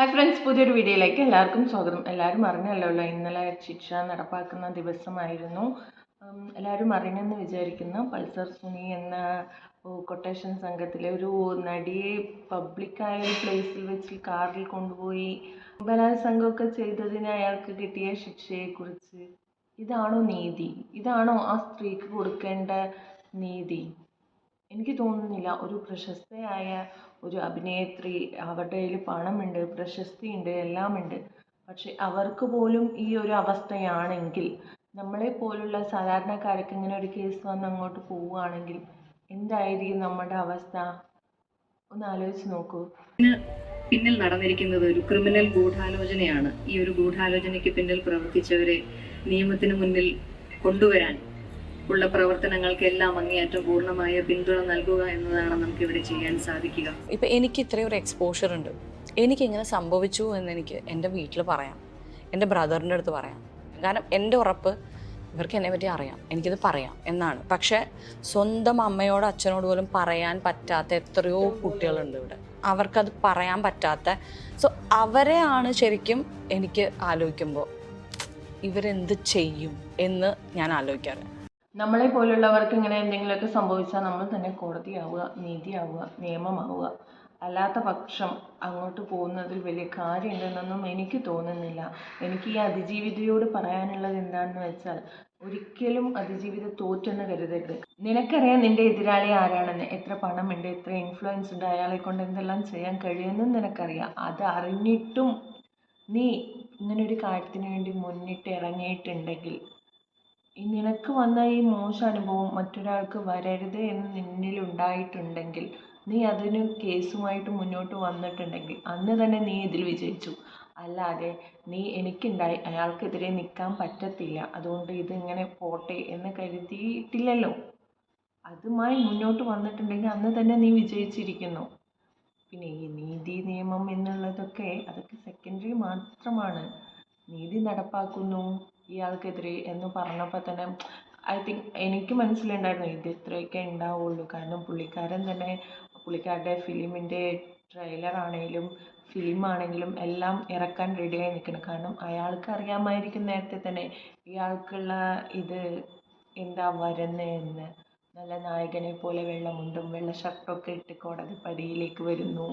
Hi friends പുതിയൊരു വീഡിയോയിലേക്ക് എല്ലാവർക്കും സ്വാഗതം. എല്ലാവരും അറിഞ്ഞല്ലോ ഇന്നലെ ശിക്ഷ നടപ്പാക്കുന്ന ദിവസമായിരുന്നു. എല്ലാവരും അറിഞ്ഞെന്ന് വിചാരിക്കുന്ന. പൾസർ സുനി എന്ന കൊട്ടേഷൻ സംഘത്തിലെ ഒരു നടിയെ പബ്ലിക്കായ ഒരു പ്ലേസിൽ വെച്ച് കാറിൽ കൊണ്ടുപോയി ബലാത്സംഗമൊക്കെ ചെയ്തതിന് അയാൾക്ക് കിട്ടിയ ശിക്ഷയെക്കുറിച്ച്. ഇതാണോ നീതി? ഇതാണോ ആ സ്ത്രീക്ക് കൊടുക്കേണ്ട നീതി? എനിക്ക് തോന്നുന്നില്ല. ഒരു പ്രശസ്തയായ ഒരു അഭിനേത്രി അവരുടെ കയ്യിൽ പണമുണ്ട് പ്രശസ്തിയുണ്ട് എല്ലാമുണ്ട്. പക്ഷെ അവർക്ക് പോലും ഈ ഒരു അവസ്ഥയാണെങ്കിൽ നമ്മളെ പോലുള്ള സാധാരണക്കാർക്ക് ഇങ്ങനെ ഒരു കേസ് വന്ന് അങ്ങോട്ട് പോവുകയാണെങ്കിൽ എന്തായിരിക്കും നമ്മുടെ അവസ്ഥ? ഒന്ന് ആലോചിച്ച് നോക്കൂ. പിന്നിൽ നടന്നിരിക്കുന്നത് ഒരു ക്രിമിനൽ ഗൂഢാലോചനയാണ്. ഈ ഒരു ഗൂഢാലോചനയ്ക്ക് പിന്നിൽ പ്രവർത്തിച്ചവരെ നിയമത്തിന് മുന്നിൽ കൊണ്ടുവരാൻ ഉള്ള പ്രവർത്തനങ്ങൾക്കെല്ലാം അങ്ങേയറ്റം പൂർണമായ പിന്തുണ നൽകുക എന്നതാണ് നമുക്ക് ഇവിടെ ചെയ്യാൻ സാധിക്കുക. ഇപ്പം എനിക്ക് ഇത്രയൊരു എക്സ്പോഷർ ഉണ്ട്. എനിക്ക് എങ്ങനെ സംഭവിച്ചു എന്ന് എനിക്ക് എന്റെ വീട്ടിൽ പറയാം. എന്റെ ബ്രദറിന്റെ അടുത്ത് പറയാം. കാരണം എന്റെ ഉറപ്പ് ഇവർക്ക് എന്നെ പറ്റി അറിയാം. എനിക്കിത് പറയാം എന്നാണ്. പക്ഷേ സ്വന്തം അമ്മയോട് അച്ഛനോട് പോലും പറയാൻ പറ്റാത്ത എത്രയോ കുട്ടികളുണ്ട് ഇവിടെ. അവർക്കത് പറയാൻ പറ്റാത്ത. സോ അവരെയാണ് ശരിക്കും എനിക്ക് ആലോചിക്കുമ്പോൾ ഇവരെന്ത് ചെയ്യും എന്ന് ഞാൻ ആലോചിക്കാറ്. നമ്മളെ പോലുള്ളവർക്ക് ഇങ്ങനെ എന്തെങ്കിലുമൊക്കെ സംഭവിച്ചാൽ നമ്മൾ തന്നെ കോടതിയാവുക നീതിയാവുക നിയമമാവുക. അല്ലാത്ത പക്ഷം അങ്ങോട്ട് പോകുന്നതിൽ വലിയ കാര്യമുണ്ടെന്നൊന്നും എനിക്ക് തോന്നുന്നില്ല. എനിക്ക് ഈ അതിജീവിതയോട് പറയാനുള്ളത് എന്താണെന്ന് വെച്ചാൽ ഒരിക്കലും അതിജീവിത തോറ്റെന്ന് കരുതരുത്. നിനക്കറിയാം നിന്റെ എതിരാളി ആരാണെന്ന്. എത്ര പണമുണ്ട് എത്ര ഇൻഫ്ലുവൻസ് ഉണ്ട് അയാളെ കൊണ്ട് എന്തെല്ലാം ചെയ്യാൻ കഴിയുമെന്നും നിനക്കറിയാം. അത് അറിഞ്ഞിട്ടും നീ ഇങ്ങനൊരു കാര്യത്തിന് വേണ്ടി മുന്നിട്ട് ഇറങ്ങിയിട്ടുണ്ടെങ്കിൽ നിനക്ക് വന്ന ഈ മോശം അനുഭവം മറ്റൊരാൾക്ക് വരരുത് എന്ന് നിന്നിൽ ഉണ്ടായിട്ടുണ്ടെങ്കിൽ നീ അതിന് കേസുമായിട്ട് മുന്നോട്ട് വന്നിട്ടുണ്ടെങ്കിൽ അന്ന് തന്നെ നീ ഇതിൽ വിജയിച്ചു. അല്ലാതെ നീ എനിക്കുണ്ടായി അയാൾക്കെതിരെ നിൽക്കാൻ പറ്റത്തില്ല. അതുകൊണ്ട് ഇതിങ്ങനെ പോട്ടെ എന്ന് കരുതിയിട്ടില്ലല്ലോ. അതുമായി മുന്നോട്ട് വന്നിട്ടുണ്ടെങ്കിൽ അന്ന് തന്നെ നീ വിജയിച്ചിരിക്കുന്നു. പിന്നെ ഈ നീതി നിയമം എന്നുള്ളതൊക്കെ അതൊക്കെ സെക്കൻഡറി മാത്രമാണ്. നീതി നടപ്പാക്കുന്നു. ഇയാൾക്കെതിരെ എന്ന് പറഞ്ഞപ്പോൾ തന്നെ ഐ തിങ്ക് എനിക്ക് മനസ്സിലുണ്ടായിരുന്നു ഇത് ഇത്രയൊക്കെ ഉണ്ടാവുള്ളൂ. കാരണം പുള്ളിക്കാരൻ തന്നെ പുള്ളിക്കാരുടെ ഫിലിമിന്റെ ട്രെയിലർ ആണെങ്കിലും ഫിലിം ആണെങ്കിലും എല്ലാം ഇറക്കാൻ റെഡിയായി നിൽക്കണം. കാരണം അയാൾക്ക് അറിയാമായിരിക്കും നേരത്തെ തന്നെ ഇയാൾക്കുള്ള ഇത് എന്താ വരുന്നതെന്ന് നല്ല നായകനെ പോലെ വെള്ളമുണ്ടും വെള്ള ഷർട്ടൊക്കെ ഇട്ട് കോടതി പടിയിലേക്ക് വരുന്നു.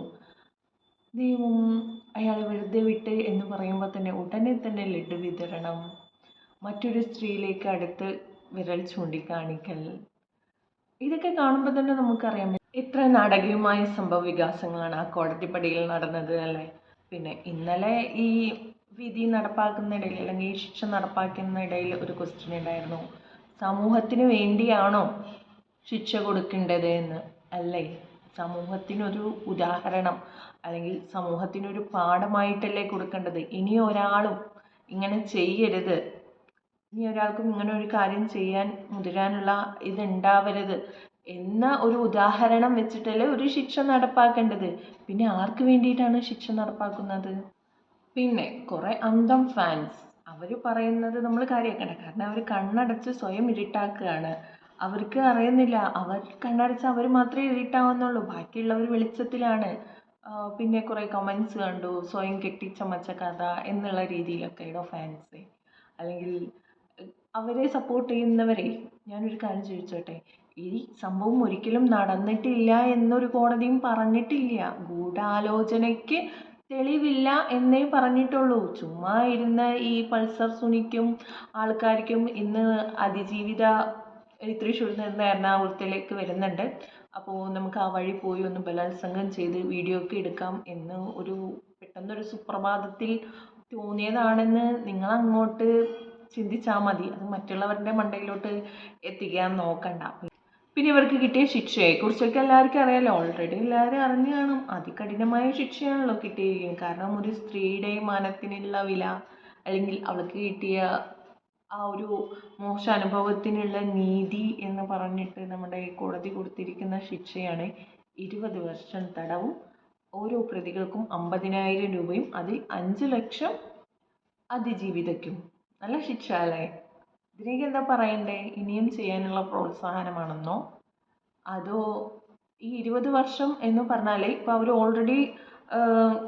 ദൈവം അയാളെ വെറുതെ വിട്ട് എന്ന് പറയുമ്പോൾ തന്നെ ഉടനെ തന്നെ ലഡു വിതരണം. മറ്റൊരു സ്ത്രീയിലേക്ക് അടുത്ത് വിരൽ ചൂണ്ടിക്കാണിക്കൽ. ഇതൊക്കെ കാണുമ്പോൾ തന്നെ നമുക്കറിയാം എത്ര നാടകീയമായ സംഭവ വികാസങ്ങളാണ് ആ കോടതിപ്പടിയിൽ നടന്നത് അല്ലേ? പിന്നെ ഇന്നലെ ഈ വിധി നടപ്പാക്കുന്നിടയിൽ അല്ലെങ്കിൽ ഈ ശിക്ഷ ഇടയിൽ ഒരു ക്വസ്റ്റ്യൻ ഉണ്ടായിരുന്നു. സമൂഹത്തിന് വേണ്ടിയാണോ ശിക്ഷ കൊടുക്കേണ്ടത് എന്ന്? അല്ലേ? സമൂഹത്തിനൊരു ഉദാഹരണം അല്ലെങ്കിൽ സമൂഹത്തിനൊരു പാഠമായിട്ടല്ലേ കൊടുക്കേണ്ടത്? ഇനി ഒരാളും ഇങ്ങനെ ചെയ്യരുത്. ഇനി ഒരാൾക്കും ഇങ്ങനെ ഒരു കാര്യം ചെയ്യാൻ മുതിരാനുള്ള ഇതുണ്ടാവരുത് എന്ന ഒരു ഉദാഹരണം വെച്ചിട്ടല്ലേ ഒരു ശിക്ഷ നടപ്പാക്കേണ്ടത്. പിന്നെ ആർക്ക് വേണ്ടിയിട്ടാണ് ശിക്ഷ നടപ്പാക്കുന്നത്? പിന്നെ കുറേ അന്തം ഫാൻസ്. അവർ പറയുന്നത് നമ്മൾ കാര്യമാക്കണ്ട കാരണം അവർ കണ്ണടച്ച് സ്വയം ഇരുട്ടാക്കുകയാണ്. അവർക്ക് അറിയുന്നില്ല. അവർ കണ്ണടച്ച് അവർ മാത്രമേ ഇരുട്ടാവുന്നുള്ളൂ. ബാക്കിയുള്ളവർ വെളിച്ചത്തിലാണ്. പിന്നെ കുറേ കമൻസ് കണ്ടു. സ്വയം കെട്ടിച്ചമച്ച കഥ എന്നുള്ള രീതിയിലൊക്കെ ഇടോ ഫാൻസ്? അല്ലെങ്കിൽ അവരെ സപ്പോർട്ട് ചെയ്യുന്നവരെ ഞാനൊരു കാര്യം ചോദിച്ചോട്ടെ? ഈ സംഭവം ഒരിക്കലും നടന്നിട്ടില്ല എന്നൊരു കോടതിയും പറഞ്ഞിട്ടില്ല. ഗൂഢാലോചനയ്ക്ക് തെളിവില്ല എന്നേ പറഞ്ഞിട്ടുള്ളൂ. ചുമ്മാ ഇരുന്ന ഈ പൾസർ സുനിക്കും ആൾക്കാർക്കും ഇന്ന് അതിജീവിത തൃശ്ശൂരിൽ നിന്ന് എറണാകുളത്തിലേക്ക് വരുന്നുണ്ട്. അപ്പോൾ നമുക്ക് ആ വഴി പോയി ഒന്ന് ബലാത്സംഗം ചെയ്ത് വീഡിയോ ഒക്കെ എടുക്കാം എന്ന് ഒരു പെട്ടെന്നൊരു സുപ്രഭാതത്തിൽ തോന്നിയതാണെന്ന് നിങ്ങൾ അങ്ങോട്ട് ചിന്തിച്ചാൽ മതി. അത് മറ്റുള്ളവരുടെ മണ്ടയിലോട്ട് എത്തിക്കാൻ നോക്കണ്ട. പിന്നെ ഇവർക്ക് കിട്ടിയ ശിക്ഷയെക്കുറിച്ചൊക്കെ എല്ലാവർക്കും അറിയാലോ. ഓൾറെഡി എല്ലാവരും അറിഞ്ഞു കാണും. അതികഠിനമായ ശിക്ഷയാണല്ലോ കിട്ടിയിരിക്കുന്നത്. കാരണം ഒരു സ്ത്രീയുടെ മാനത്തിനുള്ള വില അല്ലെങ്കിൽ അവൾക്ക് കിട്ടിയ ആ ഒരു മോശ അനുഭവത്തിനുള്ള നീതി എന്ന് പറഞ്ഞിട്ട് നമ്മുടെ കോടതി കൊടുത്തിരിക്കുന്ന ശിക്ഷയാണ് ഇരുപത് വർഷം തടവും ഓരോ പ്രതികൾക്കും അമ്പതിനായിരം രൂപയും അതിൽ അഞ്ച് ലക്ഷം അതിജീവിതയ്ക്കും. നല്ല ശിക്ഷ അല്ലേ ഇതിലേക്ക് എന്താ പറയണ്ടേ? ഇനിയും ചെയ്യാനുള്ള പ്രോത്സാഹനമാണെന്നോ? അതോ ഈ ഇരുപത് വർഷം എന്ന് പറഞ്ഞാൽ ഇപ്പോൾ അവർ ഓൾറെഡി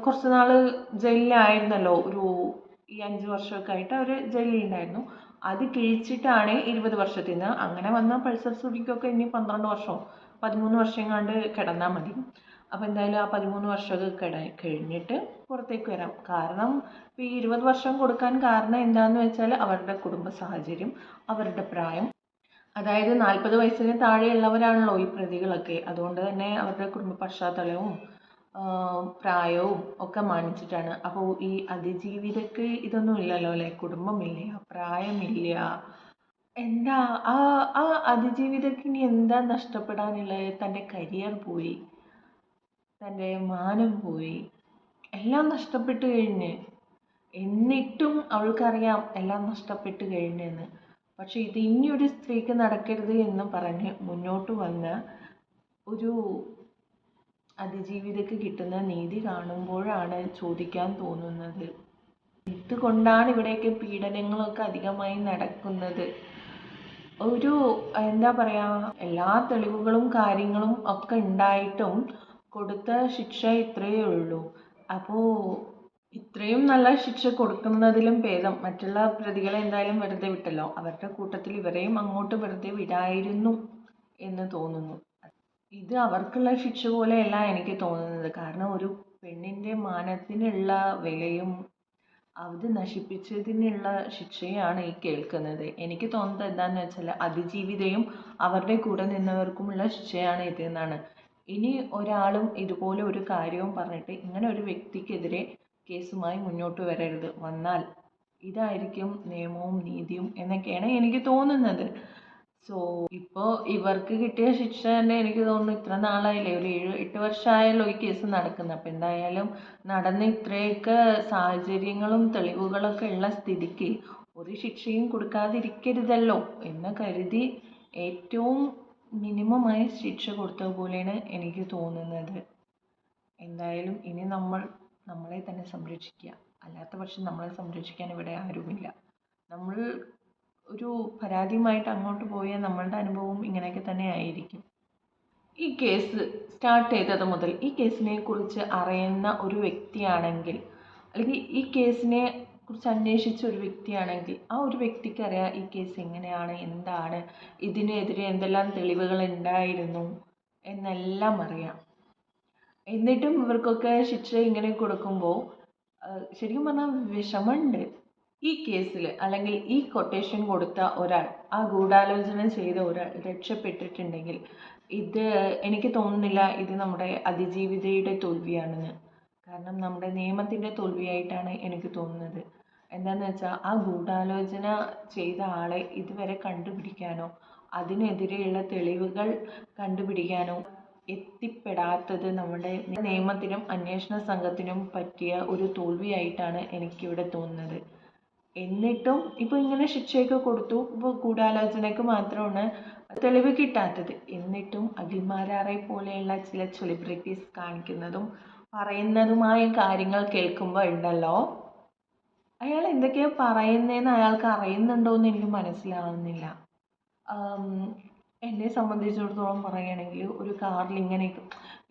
കുറച്ച് നാൾ ജയിലിലായിരുന്നല്ലോ. ഒരു ഈ അഞ്ച് വർഷമൊക്കെ ആയിട്ട് അവർ ജയിലിലുണ്ടായിരുന്നു. അത് കിഴിച്ചിട്ടാണ് ഇരുപത് വർഷത്തിൽ നിന്ന്. അങ്ങനെ വന്ന പൾസർ സുഡിക്കൊക്കെ ഇനി പന്ത്രണ്ട് വർഷമോ പതിമൂന്ന് വർഷം കണ്ട് കിടന്നാൽ മതി. അപ്പോൾ എന്തായാലും ആ പതിമൂന്ന് വർഷമൊക്കെ കിട കഴിഞ്ഞിട്ട് പുറത്തേക്ക് വരാം. കാരണം ഇപ്പോൾ ഈ ഇരുപത് വർഷം കൊടുക്കാൻ കാരണം എന്താണെന്ന് വെച്ചാൽ അവരുടെ കുടുംബ സാഹചര്യം അവരുടെ പ്രായം. അതായത് നാൽപ്പത് വയസ്സിന് താഴെയുള്ളവരാണല്ലോ ഈ പ്രതികളൊക്കെ. അതുകൊണ്ട് തന്നെ അവരുടെ കുടുംബ പശ്ചാത്തലവും പ്രായവും ഒക്കെ മാനിച്ചിട്ടാണ്. അപ്പോൾ ഈ അതിജീവിതക്ക് ഇതൊന്നും ഇല്ലല്ലോ അല്ലേ? കുടുംബമില്ല? പ്രായമില്ല. എന്താ ആ ആ അതിജീവിതക്ക് ഇനി എന്താ നഷ്ടപ്പെടാനുള്ളത്? തന്റെ കരിയർ പോയി. തന്റെ മാനം പോയി. എല്ലാം നഷ്ടപ്പെട്ട് കഴിഞ്ഞ്. എന്നിട്ടും അവൾക്കറിയാം എല്ലാം നഷ്ടപ്പെട്ട് കഴിഞ്ഞെന്ന്. പക്ഷേ ഇത് ഇനിയൊരു സ്ത്രീക്ക് നടക്കരുത് എന്ന് പറഞ്ഞ് മുന്നോട്ട് വന്ന ഒരു അതിജീവിതക്ക് കിട്ടുന്ന നീതി കാണുമ്പോഴാണ് ചോദിക്കാൻ തോന്നുന്നത്. ഇതുകൊണ്ടാണ് ഇവിടെയൊക്കെ പീഡനങ്ങളൊക്കെ അധികമായി നടക്കുന്നത്. ഒരു എന്താ പറയുക എല്ലാ തെളിവുകളും കാര്യങ്ങളും ഒക്കെ ഉണ്ടായിട്ടും കൊടുത്ത ശിക്ഷ ഇത്രയേ ഉള്ളൂ. അപ്പോൾ ഇത്രയും നല്ല ശിക്ഷ കൊടുക്കുന്നതിലും ഭേദം മറ്റുള്ള പ്രതികളെ എന്തായാലും വെറുതെ വിട്ടല്ലോ. അവരുടെ കൂട്ടത്തിൽ ഇവരെയും അങ്ങോട്ട് വെറുതെ വിടായിരുന്നു എന്ന് തോന്നുന്നു. ഇത് അവർക്കുള്ള ശിക്ഷ പോലെയല്ല എനിക്ക് തോന്നുന്നത്. കാരണം ഒരു പെണ്ണിന്റെ മാനത്തിനുള്ള വിലയും അത് നശിപ്പിച്ചതിനുള്ള ശിക്ഷയാണ് ഈ കേൾക്കുന്നത്. എനിക്ക് തോന്നുന്നത് എന്താണെന്ന് വെച്ചാൽ അതിജീവിതയും അവരുടെ കൂടെ നിന്നവർക്കുമുള്ള ശിക്ഷയാണ് ഇത് എന്നാണ്. ഇനി ഒരാളും ഇതുപോലെ ഒരു കാര്യവും പറഞ്ഞിട്ട് ഇങ്ങനെ ഒരു വ്യക്തിക്കെതിരെ കേസുമായി മുന്നോട്ട് വരരുത്. വന്നാൽ ഇതായിരിക്കും നിയമവും നീതിയും എന്നൊക്കെയാണ് എനിക്ക് തോന്നുന്നത്. സോ ഇപ്പോൾ ഇവർക്ക് കിട്ടിയ ശിക്ഷ തന്നെ എനിക്ക് തോന്നുന്നു ഇത്ര നാളായില്ലേ? ഒരു ഏഴ് എട്ട് വർഷമായല്ലോ ഈ കേസ് നടക്കുന്നത്. അപ്പോൾ എന്തായാലും നടന്ന ഇത്രയൊക്കെ സാഹചര്യങ്ങളും തെളിവുകളൊക്കെ ഉള്ള സ്ഥിതിക്ക് ഒരു ശിക്ഷയും കൊടുക്കാതിരിക്കരുതല്ലോ എന്ന് കരുതി ഏറ്റവും മിനിമമായ ശിക്ഷ കൊടുത്ത പോലെയാണ് എനിക്ക് തോന്നുന്നത്. എന്തായാലും ഇനി നമ്മൾ നമ്മളെ തന്നെ സംരക്ഷിക്കുക. അല്ലാത്ത പക്ഷം നമ്മളെ സംരക്ഷിക്കാൻ ഇവിടെ ആരുമില്ല. നമ്മൾ ഒരു പരാതിയുമായിട്ട് അങ്ങോട്ട് പോയാൽ നമ്മളുടെ അനുഭവം ഇങ്ങനെയൊക്കെ തന്നെ ആയിരിക്കും. ഈ കേസ് സ്റ്റാർട്ട് ചെയ്തത് മുതൽ ഈ കേസിനെ കുറിച്ച് അറിയുന്ന ഒരു വ്യക്തിയാണെങ്കിൽ അല്ലെങ്കിൽ ഈ കേസിനെ കുറിച്ച് അന്വേഷിച്ച ഒരു വ്യക്തിയാണെങ്കിൽ ആ ഒരു വ്യക്തിക്ക് അറിയാം ഈ കേസ് എങ്ങനെയാണ് എന്താണ് ഇതിനെതിരെ എന്തെല്ലാം തെളിവുകൾ ഉണ്ടായിരുന്നു എന്നെല്ലാം അറിയാം. എന്നിട്ടും ഇവർക്കൊക്കെ ശിക്ഷ ഇങ്ങനെ കൊടുക്കുമ്പോൾ ശരിക്കും പറഞ്ഞാൽ വിഷമമുണ്ട്. ഈ കേസിൽ അല്ലെങ്കിൽ ഈ കൊട്ടേഷൻ കൊടുത്ത ഒരാൾ ആ ഗൂഢാലോചന ചെയ്ത ഒരാൾ രക്ഷപ്പെട്ടിട്ടുണ്ടെങ്കിൽ ഇത് എനിക്ക് തോന്നുന്നില്ല ഇത് നമ്മുടെ അതിജീവിതയുടെ തോൽവിയാണെന്ന്. കാരണം നമ്മുടെ നിയമത്തിന്റെ തോൽവിയായിട്ടാണ് എനിക്ക് തോന്നുന്നത്. എന്താണെന്ന് വെച്ചാൽ ആ ഗൂഢാലോചന ചെയ്ത ആളെ ഇതുവരെ കണ്ടുപിടിക്കാനോ അതിനെതിരെയുള്ള തെളിവുകൾ കണ്ടുപിടിക്കാനോ എത്തിപ്പെടാത്തത് നമ്മുടെ നിയമത്തിനും അന്വേഷണ സംഘത്തിനും പറ്റിയ ഒരു തോൽവിയായിട്ടാണ് എനിക്കിവിടെ തോന്നുന്നത്. എന്നിട്ടും ഇപ്പോൾ ഇങ്ങനെ ശിക്ഷയൊക്കെ കൊടുത്തു. ഇപ്പോൾ ഗൂഢാലോചനയ്ക്ക് മാത്രമാണ് തെളിവ് കിട്ടാത്തത്. എന്നിട്ടും അഖിൽമാരാറെ പോലെയുള്ള ചില സെലിബ്രിറ്റീസ് കാണിക്കുന്നതും പറയുന്നതുമായ കാര്യങ്ങൾ കേൾക്കുമ്പോൾ ഉണ്ടല്ലോ. അയാൾ എന്തൊക്കെയാണ് പറയുന്നതെന്ന് അയാൾക്ക് അറിയുന്നുണ്ടോ എന്ന് എനിക്ക് മനസ്സിലാവുന്നില്ല. എന്നെ സംബന്ധിച്ചിടത്തോളം പറയുകയാണെങ്കിൽ ഒരു കാറിൽ ഇങ്ങനെയൊക്കെ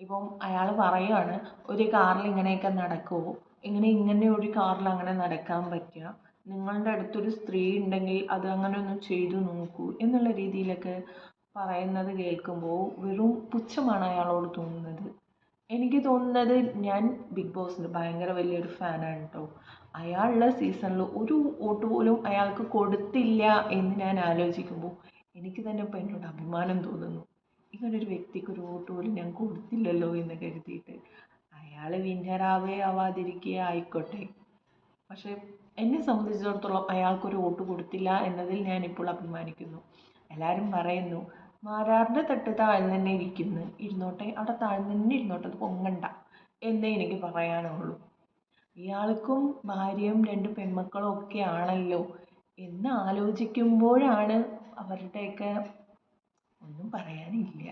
ഇപ്പം അയാൾ പറയുകയാണ് ഒരു കാറിൽ ഇങ്ങനെയൊക്കെ നടക്കുമോ ഇങ്ങനെ ഇങ്ങനെ ഒരു കാറിൽ അങ്ങനെ നടക്കാൻ പറ്റുക. നിങ്ങളുടെ അടുത്തൊരു സ്ത്രീ ഉണ്ടെങ്കിൽ അത് അങ്ങനെ ഒന്ന് ചെയ്തു നോക്കൂ എന്നുള്ള രീതിയിലൊക്കെ പറയുന്നത് കേൾക്കുമ്പോൾ വെറും പുച്ഛമാണ് അയാളോട് തോന്നുന്നത്. എനിക്ക് തോന്നുന്നത് ഞാൻ ബിഗ് ബോസിന്റെ ഭയങ്കര വലിയൊരു ഫാനാണ് കേട്ടോ അയാളുടെ സീസണിൽ ഒരു വോട്ട് പോലും അയാൾക്ക് കൊടുത്തില്ല എന്ന് ഞാൻ ആലോചിക്കുമ്പോൾ എനിക്ക് തന്നെ ഇപ്പം എന്നോട് അഭിമാനം തോന്നുന്നു. ഇങ്ങനൊരു വ്യക്തിക്ക് ഒരു വോട്ട് പോലും ഞാൻ കൊടുത്തില്ലല്ലോ എന്ന് കരുതിയിട്ട് അയാൾ വിന്നറാവേ ആവാതിരിക്കുക ആയിക്കോട്ടെ. പക്ഷേ എന്നെ സംബന്ധിച്ചിടത്തോളം അയാൾക്കൊരു വോട്ട് കൊടുത്തില്ല എന്നതിൽ ഞാൻ ഇപ്പോൾ അഭിമാനിക്കുന്നു. എല്ലാവരും പറയുന്നു മാരാറിന്റെ തട്ട് താഴ്ന്നു തന്നെ ഇരിക്കുന്നു. ഇരുന്നോട്ടെ അവിടെ താഴ്ന്നു തന്നെ ഇരുന്നോട്ടെ അത് പൊങ്ങണ്ട എന്നേ എനിക്ക് പറയാനുള്ളൂ. ഇയാൾക്കും ഭാര്യയും രണ്ട് പെൺമക്കളും ഒക്കെ ആണല്ലോ എന്ന് ആലോചിക്കുമ്പോഴാണ് അവരുടെയൊക്കെ ഒന്നും പറയാനില്ല.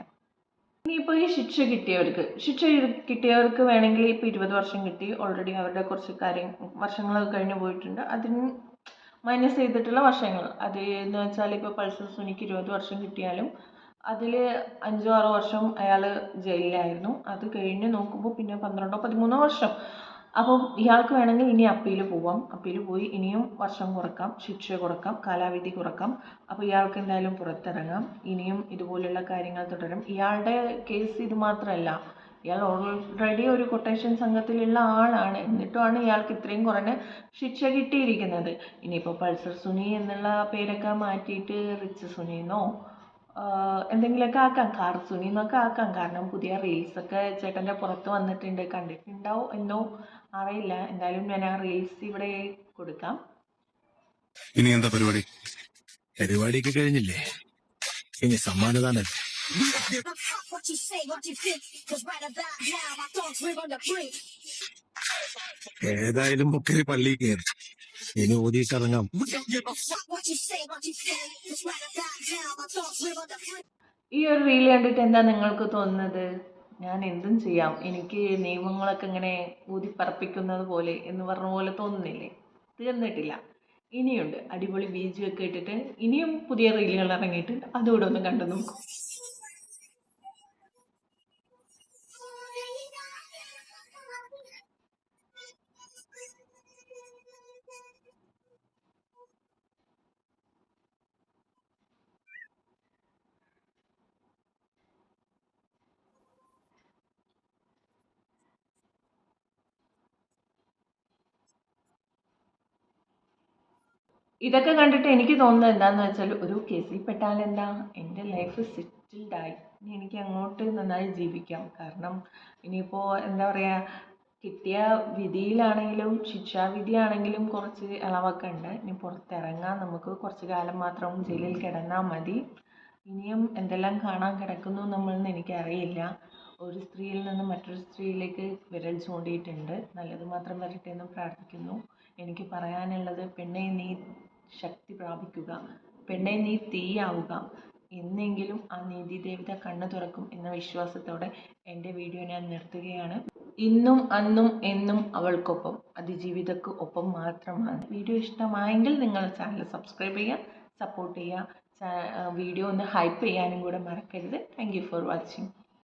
ഇനിയിപ്പോൾ ഈ ശിക്ഷ കിട്ടിയവർക്ക് ശിക്ഷ കിട്ടിയവർക്ക് വേണമെങ്കിൽ ഇപ്പോൾ ഇരുപത് വർഷം കിട്ടി. ഓൾറെഡി അവരുടെ കുറച്ച് കാര്യം വർഷങ്ങളൊക്കെ കഴിഞ്ഞു പോയിട്ടുണ്ട്. അതിന് മൈനസ് ചെയ്തിട്ടുള്ള വർഷങ്ങൾ. അത് എന്ന് വെച്ചാൽ ഇപ്പോൾ പൾസർ സുനിക്ക് ഇരുപത് വർഷം കിട്ടിയാലും അതിൽ അഞ്ചോ ആറോ വർഷം അയാൾ ജയിലിലായിരുന്നു. അത് കഴിഞ്ഞ് നോക്കുമ്പോൾ പിന്നെ പന്ത്രണ്ടോ പതിമൂന്നോ വർഷം. അപ്പം ഇയാൾക്ക് വേണമെങ്കിൽ ഇനി അപ്പീൽ പോവാം. അപ്പീൽ പോയി ഇനിയും വർഷം കുറക്കാം ശിക്ഷ കുറക്കാം കാലാവധി കുറക്കാം. അപ്പോൾ ഇയാൾക്ക് എന്തായാലും പുറത്തിറങ്ങാം. ഇനിയും ഇതുപോലുള്ള കാര്യങ്ങൾ തുടരും. ഇയാളുടെ കേസ് ഇത് മാത്രമല്ല. ഇയാൾ ഓൾറെഡി ഒരു കൊട്ടേഷൻ സംഘത്തിലുള്ള ആളാണ്. എന്നിട്ടുമാണ് ഇയാൾക്ക് ഇത്രയും കുറഞ്ഞ ശിക്ഷ കിട്ടിയിരിക്കുന്നത്. ഇനിയിപ്പോൾ പൾസർ സുനി എന്നുള്ള പേരൊക്കെ മാറ്റിയിട്ട് റിച്ച് സുനി എന്നോ എന്തെങ്കിലുമൊക്കെ ആക്കാം. കാർ സുനി എന്നൊക്കെ ആക്കാം. കാരണം പുതിയ റീൽസൊക്കെ ചേട്ടന്റെ പുറത്ത് വന്നിട്ടുണ്ട്. കണ്ടിട്ടുണ്ടാവും എന്നോ അറിയില്ല. എന്തായാലും ഞാൻ ആ റീൽസ് ഇവിടെ കൊടുക്കാം. ഇനി എന്താ പരിപാടി? പരിപാടിയൊക്കെ കഴിഞ്ഞില്ലേ? ഇനി സമ്മാനതാണ് ഏതായാലും ഒക്കെ പള്ളി കയറി. ഇനി ഓടിയിട്ടിറങ്ങാം ഈ ഒരു റീൽ കണ്ടിട്ട് എന്താ നിങ്ങൾക്ക് തോന്നുന്നത്? ഞാൻ എന്തും ചെയ്യാം. എനിക്ക് നിയമങ്ങളൊക്കെ ഇങ്ങനെ ഊതിപ്പറപ്പിക്കുന്നത് പോലെ എന്ന് പറഞ്ഞ പോലെ തോന്നുന്നില്ലേ? തീർന്നിട്ടില്ല ഇനിയുണ്ട്. അടിപൊളി ബീജും ഒക്കെ ഇട്ടിട്ട് ഇനിയും പുതിയ റീലുകൾ ഇറങ്ങിയിട്ടുണ്ട്. അതുകൂടെ ഒന്ന് കണ്ടു നോക്കൂ. ഇതൊക്കെ കണ്ടിട്ട് എനിക്ക് തോന്നുന്നത് എന്താണെന്ന് വെച്ചാൽ ഒരു കേസിൽ പെട്ടാൽ എന്താ? എന്റെ ലൈഫ് സെറ്റിൽഡ് ആയി. ഇനി എനിക്ക് അങ്ങോട്ട് നന്നായി ജീവിക്കാം. കാരണം ഇനിയിപ്പോൾ എന്താ പറയുക കിട്ടിയ വിധിയിലാണെങ്കിലും ശിക്ഷാവിധിയാണെങ്കിലും കുറച്ച് ഇളവൊക്കെ ഉണ്ട്. ഇനി പുറത്തിറങ്ങാൻ നമുക്ക് കുറച്ച് കാലം മാത്രം ജയിലിൽ കിടന്നാൽ മതി. ഇനിയും എന്തെല്ലാം കാണാൻ കിടക്കുന്നു നമ്മളെന്ന് എനിക്കറിയില്ല. ഒരു സ്ത്രീയിൽ നിന്ന് മറ്റൊരു സ്ത്രീയിലേക്ക് വിരൽ ചൂണ്ടിയിട്ടുണ്ട്. നല്ലത് മാത്രം വരട്ടെ എന്ന് പ്രാർത്ഥിക്കുന്നു. എനിക്ക് പറയാനുള്ളത് പെണ്ണെ നീ ശക്തി പ്രാപിക്കുക. പെണ്ണെ നീ തീയാവുക. എന്നെങ്കിലും ആ നീതി ദേവത കണ്ണു തുറക്കും എന്ന വിശ്വാസത്തോടെ എന്റെ വീഡിയോ ഞാൻ നിർത്തുകയാണ്. ഇന്നും അന്നും എന്നും അവൾക്കൊപ്പം അതിജീവിതക്ക് ഒപ്പം മാത്രമാണ്. വീഡിയോ ഇഷ്ടമായെങ്കിൽ നിങ്ങൾ ചാനൽ സബ്സ്ക്രൈബ് ചെയ്യുക സപ്പോർട്ട് ചെയ്യുക. വീഡിയോ ഒന്ന് ഹൈപ്പ് ചെയ്യാനും കൂടെ മറക്കരുത്. Thank you for watching